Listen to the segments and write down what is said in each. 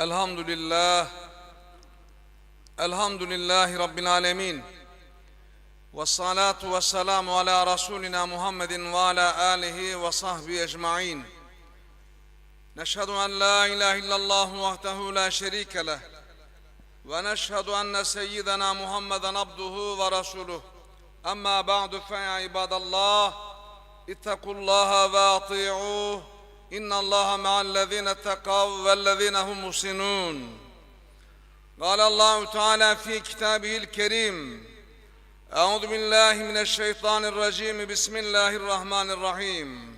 الحمد لله الحمد لله رب العالمين والصلاة والسلام على رسولنا محمد وعلى آله وصحبه أجمعين. نشهد أن لا إله إلا الله وحده لا شريك له ونشهد أن سيدنا محمدا عبده ورسوله. أما بعد فيا عباد الله اتقوا الله وأطيعوه. إن الله مع الذين اتقوا والذين هم محسنون قال الله تعالى في كتابه الكريم أعوذ بالله من الشيطان الرجيم بسم الله الرحمن الرحيم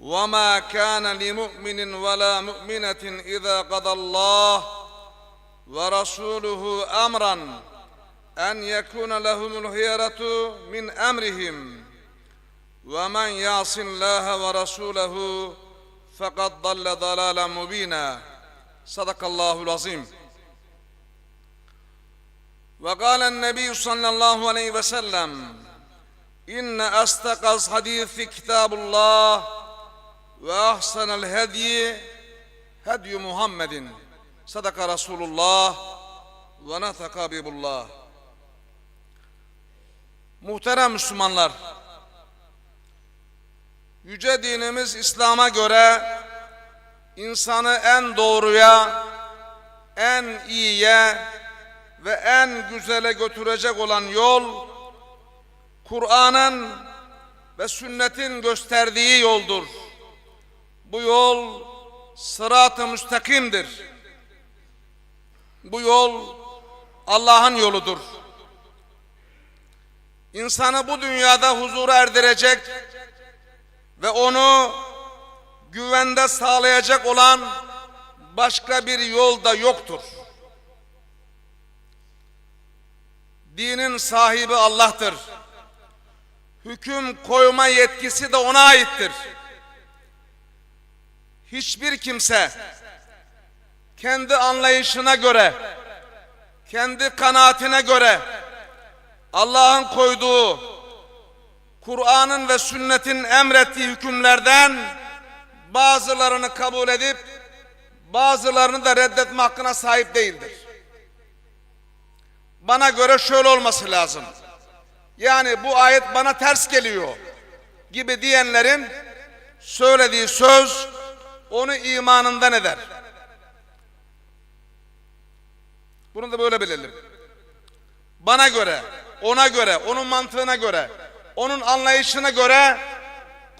وما كان لمؤمن ولا مؤمنة إذا قضى الله ورسوله أمرا أن يكون لهم الخيرة من أمرهم ومن يعص الله ورسوله فقد ضل ضلالا مبينا صدق الله العظيم وقال النبي صلى الله عليه وسلم إن أصدق الحديث كتاب الله وأحسن الهدي هدي محمد صدق رسول الله ونطق حبيب الله Muhterem Müslümanlar, Yüce dinimiz İslam'a göre insanı en doğruya, en iyiye ve en güzele götürecek olan yol Kur'an'ın ve sünnetin gösterdiği yoldur. Bu yol sırat-ı müstakimdir. Bu yol Allah'ın yoludur. İnsanı bu dünyada huzura erdirecek ve onu güvende sağlayacak olan başka bir yol da yoktur. Dinin sahibi Allah'tır. Hüküm koyma yetkisi de ona aittir. Hiçbir kimse kendi anlayışına göre, kendi kanaatine göre Allah'ın koyduğu Kur'an'ın ve sünnetin emrettiği hükümlerden bazılarını kabul edip bazılarını da reddetme hakkına sahip değildir. Bana göre şöyle olması lazım. Yani bu ayet bana ters geliyor gibi diyenlerin söylediği söz onu imanından eder. Bunu da böyle bilelim. Bana göre, ona göre, onun mantığına göre, onun anlayışına göre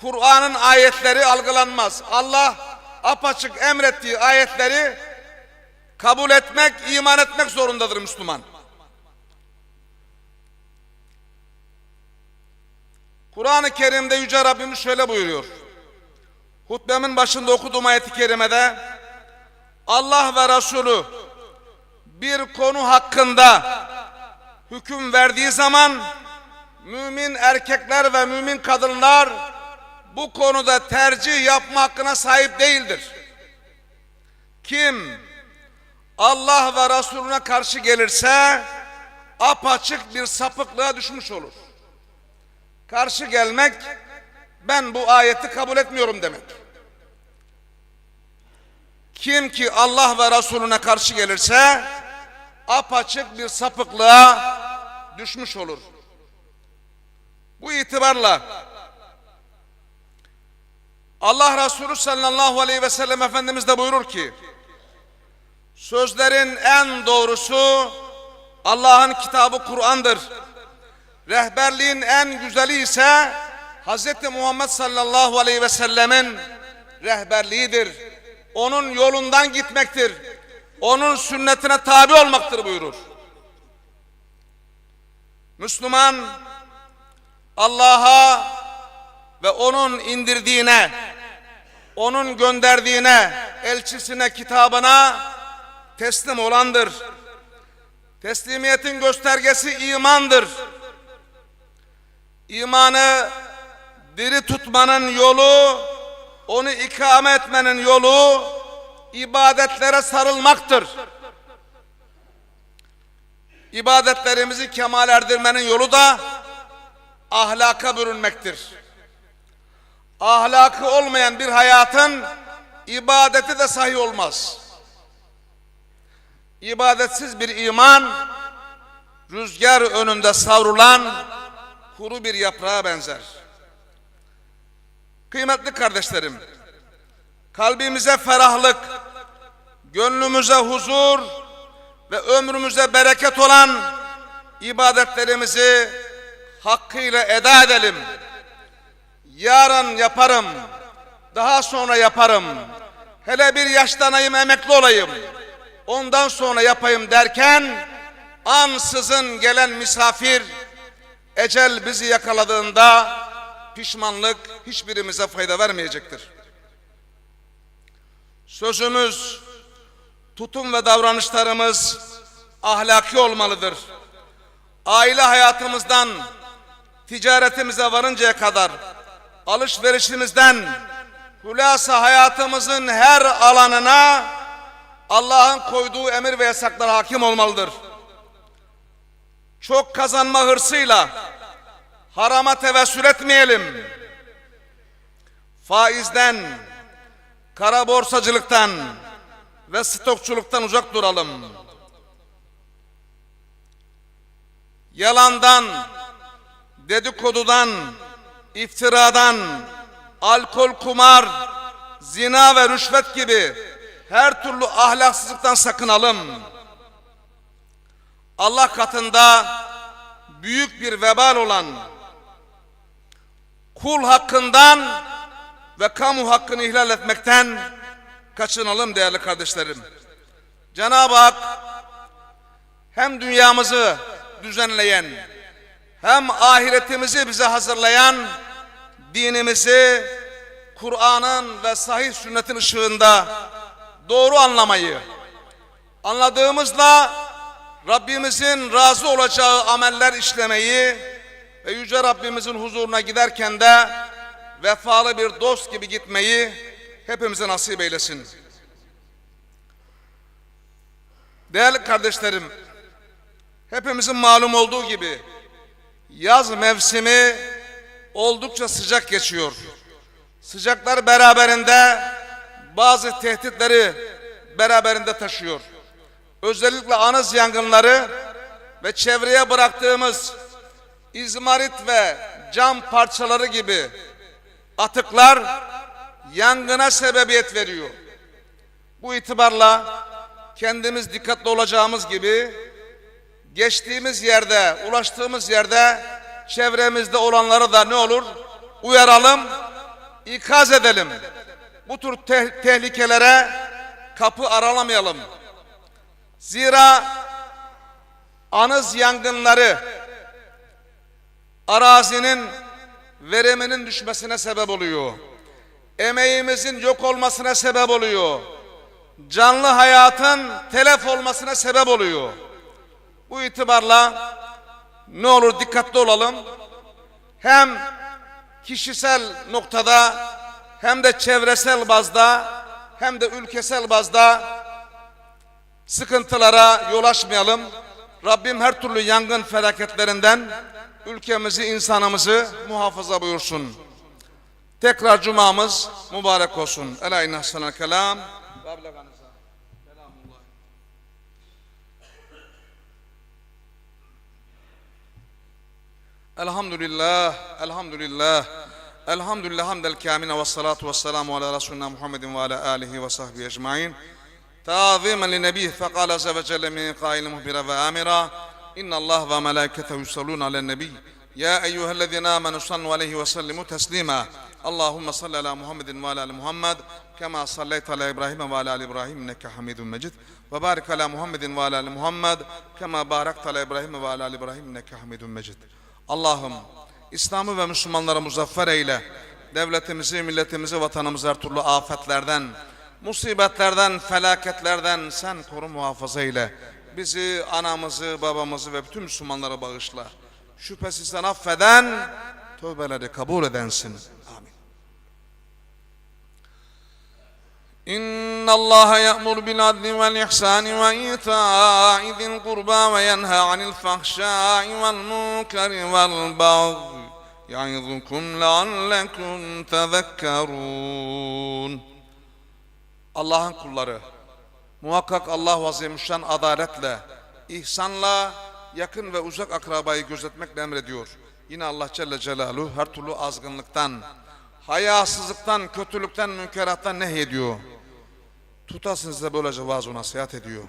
Kur'an'ın ayetleri algılanmaz. Allah apaçık emrettiği ayetleri kabul etmek, iman etmek zorundadır Müslüman. Kur'an-ı Kerim'de Yüce Rabbimiz şöyle buyuruyor. Hutbemin başında okuduğum ayeti kerimede Allah ve Resulü bir konu hakkında hüküm verdiği zaman mümin erkekler ve mümin kadınlar bu konuda tercih yapma hakkına sahip değildir. Kim Allah ve Resulüne karşı gelirse apaçık bir sapıklığa düşmüş olur. Karşı gelmek ben bu ayeti kabul etmiyorum demek. Kim ki Allah ve Resulüne karşı gelirse apaçık bir sapıklığa düşmüş olur. Bu itibarla Allah Resulü sallallahu aleyhi ve sellem Efendimiz de buyurur ki sözlerin en doğrusu Allah'ın kitabı Kur'an'dır. Rehberliğin en güzeli ise Hz. Muhammed sallallahu aleyhi ve sellemin rehberliğidir. Onun yolundan gitmektir. Onun sünnetine tabi olmaktır buyurur. Müslüman Allah'a ve onun indirdiğine, onun gönderdiğine, elçisine, kitabına teslim olandır. Teslimiyetin göstergesi imandır. İmanı diri tutmanın yolu, onu ikame etmenin yolu ibadetlere sarılmaktır. İbadetlerimizi kemal erdirmenin yolu da ahlaka bürünmektir. Ahlakı olmayan bir hayatın ibadeti de sahih olmaz. ibadetsiz bir iman, rüzgar önünde savrulan kuru bir yaprağa benzer. Kıymetli kardeşlerim, kalbimize ferahlık, gönlümüze huzur ve ömrümüze bereket olan ibadetlerimizi hakkıyla eda edelim. Yarın yaparım, daha sonra yaparım. Hele bir yaşlanayım, emekli olayım. Ondan sonra yapayım derken ansızın gelen misafir ecel bizi yakaladığında pişmanlık hiçbirimize fayda vermeyecektir. Sözümüz, tutum ve davranışlarımız ahlaki olmalıdır. Aile hayatımızdan ticaretimize varıncaya kadar alışverişimizden hulasa hayatımızın her alanına Allah'ın koyduğu emir ve yasaklar hakim olmalıdır. Çok kazanma hırsıyla harama tevessül etmeyelim. Faizden, kara borsacılıktan ve stokçuluktan uzak duralım. Yalandan, dedikodudan, iftiradan, alkol, kumar, zina ve rüşvet gibi her türlü ahlaksızlıktan sakınalım. Allah katında büyük bir vebal olan kul hakkından ve kamu hakkını ihlal etmekten kaçınalım değerli kardeşlerim. Cenab-ı Hak hem dünyamızı düzenleyen hem ahiretimizi bize hazırlayan dinimizi Kur'an'ın ve sahih sünnetin ışığında doğru anlamayı anladığımızla Rabbimizin razı olacağı ameller işlemeyi ve Yüce Rabbimizin huzuruna giderken de vefalı bir dost gibi gitmeyi hepimize nasip eylesin. Değerli kardeşlerim, hepimizin malum olduğu gibi yaz mevsimi oldukça sıcak geçiyor. Sıcaklar beraberinde bazı tehditleri beraberinde taşıyor. Özellikle anız yangınları ve çevreye bıraktığımız izmarit ve cam parçaları gibi atıklar yangına sebebiyet veriyor. Bu itibarla kendimiz dikkatli olacağımız gibi geçtiğimiz yerde, ulaştığımız yerde çevremizde olanları da ne olur? Uyaralım, ikaz edelim. Bu tür te tehlikelere kapı aralamayalım. Zira anız yangınları arazinin veriminin düşmesine sebep oluyor. Emeğimizin yok olmasına sebep oluyor. Canlı hayatın telef olmasına sebep oluyor. Bu itibarla ne olur dikkatli olalım. Hem kişisel noktada hem de çevresel bazda hem de ülkesel bazda sıkıntılara yol açmayalım. Rabbim her türlü yangın felaketlerinden ülkemizi, insanımızı muhafaza buyursun. Tekrar cumamız mübarek olsun. Ela inna kelam. Elhamdülillah. Elhamdülillah. Hamdel kamine ve salatu ve selamu ala Resulina Muhammedin ve ala alihi ve sahbihi ecmain. تعظيما لنبيه فقال عز وجل من قائل مخبرا وآمرا إن الله وملائكته يصلون على النبي يا أيها الذين آمنوا صلوا عليه وسلموا تسليما اللهم صل على محمد وعلى آل محمد كما صليت على إبراهيم وعلى آل إبراهيم إنك حميد مجيد وبارك على محمد وعلى آل محمد كما باركت على إبراهيم وعلى آل إبراهيم إنك حميد مجيد Allah'ım İslam'ı ve Müslümanları muzaffer eyle. Devletimizi, milletimizi, vatanımızı her türlü afetlerden, musibetlerden, felaketlerden sen koru muhafaza eyle. Bizi, anamızı, babamızı ve bütün Müslümanları bağışla. Şüphesiz sen affeden, tövbeleri kabul edensin. إن الله يأمر بالعدل والإحسان وإيتاء ذي القربى وينهى عن الفحشاء والمنكر والبغي يعظكم لعلكم تذكرون Allah'ın kulları Muhakkak Allah Azimüşşan adaletle, ihsanla, yakın ve uzak akrabayı gözetmekle emrediyor. Yine Allah Celle Celaluhu her türlü azgınlıktan, hayasızlıktan, kötülükten, münkerattan nehyediyor. Tutasınız da böylece vaaz nasihat ediyor.